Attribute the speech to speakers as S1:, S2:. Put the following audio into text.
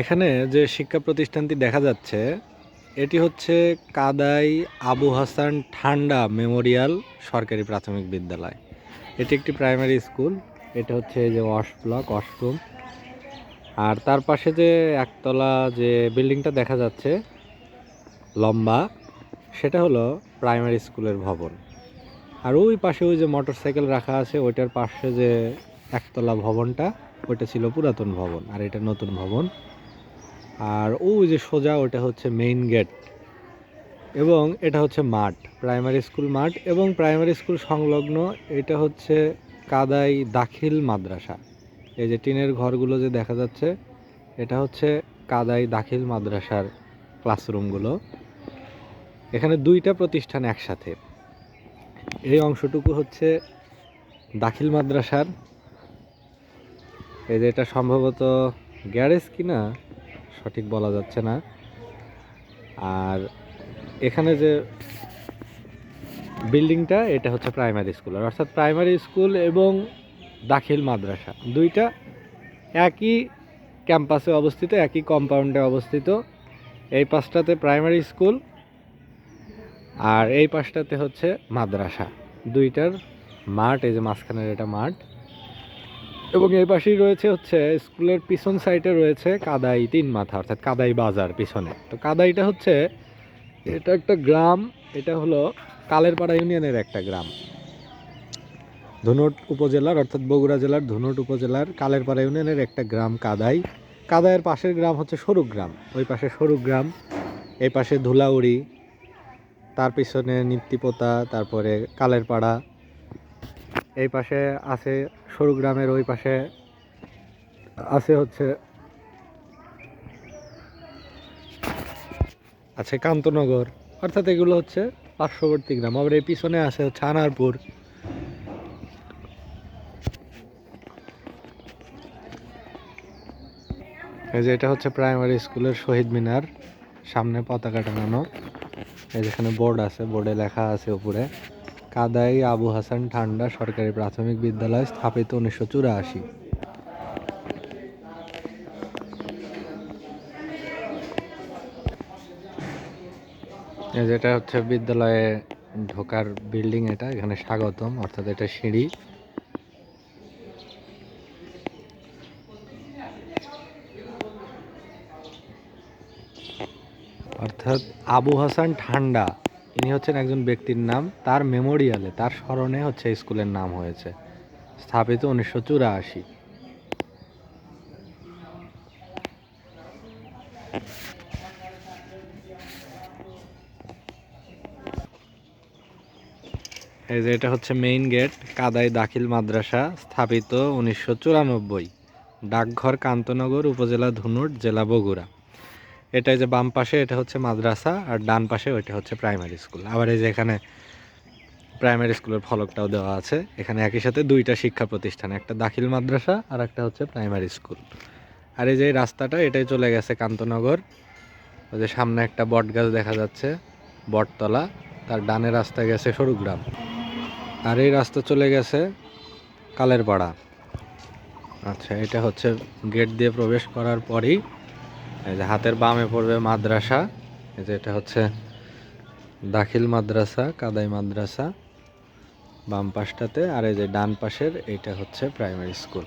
S1: এখানে যে শিক্ষা প্রতিষ্ঠানটি দেখা যাচ্ছে, এটি হচ্ছে কাদাই আবু হাসান ঠান্ডা মেমোরিয়াল সরকারি প্রাথমিক বিদ্যালয়। এটি একটি প্রাইমারি স্কুল, এটা হচ্ছে যে ওয়াশ ব্লক, ওয়াশরুম। আর তার পাশে যে একতলা যে বিল্ডিংটা দেখা যাচ্ছে, লম্বা, সেটা হলো প্রাইমারি স্কুলের ভবন। আর ওই পাশে ওই যে মোটরসাইকেল রাখা আছে, ওইটার পাশে যে একতলা ভবনটা, ওইটা ছিল পুরাতন ভবন, আর এটা নতুন ভবন। আর ওই যে সোজা ওটা হচ্ছে মেইন গেট এবং এটা হচ্ছে মাঠ প্রাইমারি স্কুল মাঠ এবং প্রাইমারি স্কুল সংলগ্ন এটা হচ্ছে কাদাই দাখিল মাদ্রাসা। এই যে টিনের ঘরগুলো যে দেখা যাচ্ছে, এটা হচ্ছে কাদাই দাখিল মাদ্রাসার ক্লাসরুমগুলো এখানে দুইটা প্রতিষ্ঠান একসাথে। এই অংশটুকু হচ্ছে দাখিল মাদ্রাসার। এই যে এটা সম্ভবত গ্যারেজ কিনা? সঠিক বলা যাচ্ছে না। আর এখানে যে বিল্ডিংটা, এটা হচ্ছে প্রাইমারি স্কুল। অর্থাৎ প্রাইমারি স্কুল এবং দাখিল মাদ্রাসা, দুইটা একই ক্যাম্পাসে অবস্থিত, একই কম্পাউন্ডে অবস্থিত। এই পাশটাতে প্রাইমারি স্কুল আর এই পাশটাতে হচ্ছে মাদ্রাসা। দুইটার মাঠ, এই যে মাঝখানের এটা মাঠ। এবং এই পাশেই রয়েছে হচ্ছে স্কুলের পিছন সাইডে রয়েছে কাদাই তিন মাথা, অর্থাৎ কাদাই বাজার পিছনে। তো কাদাইটা হচ্ছে, এটা একটা গ্রাম, এটা হলো কালেরপাড়া ইউনিয়নের একটা গ্রাম। ধুনট উপজেলার, অর্থাৎ বগুড়া জেলার ধুনট উপজেলার কালেরপাড়া ইউনিয়নের একটা গ্রাম কাদাই। কাদাইয়ের পাশের গ্রাম হচ্ছে সরুক গ্রাম, ওই পাশে সরুক গ্রাম, এই পাশে ধুলাউড়ি, তার পিছনে নিত্যিপোতা, তারপরে কালেরপাড়া এই পাশে আছে সরু গ্রামের ওই পাশে আছে হচ্ছে আছে কান্তনগর। অর্থাৎ এগুলো হচ্ছে পার্শ্ববর্তী গ্রাম। আবার এই পিছনে আছে হচ্ছে আনারপুর। এই যে এটা হচ্ছে প্রাইমারি স্কুলের শহীদ মিনার। সামনে পতাকা টাঙানো। এই যেখানে বোর্ড আছে, বোর্ডে লেখা আছে উপরে। কাদাই আবু হাসান ঠান্ডা সরকারি প্রাথমিক বিদ্যালয় স্থাপিত উনিশশো চুরাশি। যেটা হচ্ছে বিদ্যালয়ে ঢোকার বিল্ডিং এটা, এখানে স্বাগতম, অর্থাৎ এটা সিঁড়ি। অর্থাৎ আবু হাসান ঠান্ডা। ইনি হচ্ছেন একজন ব্যক্তির নাম, তার মেমোরিয়ালে, তার স্মরণে হচ্ছে স্কুলের নাম হয়েছে। স্থাপিত উনিশশো চুরাশি। এই যে এটা হচ্ছে মেইন গেট কাদাই দাখিল মাদ্রাসা, স্থাপিত উনিশশো চুরানব্বই। ডাকঘর কান্তনগর উপজেলা ধুনুট জেলা বগুড়া। এটা যে বাম পাশে, এটা হচ্ছে মাদ্রাসা, আর ডান পাশে ওইটা হচ্ছে প্রাইমারি স্কুল আবার এই যে এখানে প্রাইমারি স্কুলের ফলকটাও দেওয়া আছে। এখানে একই সাথে দুইটা শিক্ষা প্রতিষ্ঠান, একটা দাখিল মাদ্রাসা আর একটা হচ্ছে প্রাইমারি স্কুল আর এই যে রাস্তাটা, এটাই চলে গেছে কান্তনগর। ওই যে সামনে একটা বট গাছ দেখা যাচ্ছে, বটতলা। তার ডানে রাস্তা গেছে সরুগ্রাম। আর এই রাস্তা চলে গেছে কালেরপাড়া। আচ্ছা এটা হচ্ছে গেট দিয়ে প্রবেশ করার পরই এই যে হাতের বামে পড়বে মাদ্রাসা, এই যে এটা হচ্ছে দাখিল মাদ্রাসা, কাদাই মাদ্রাসা বাম পাশটাতে, আর এই যে ডান পাশের এটা হচ্ছে প্রাইমারি স্কুল।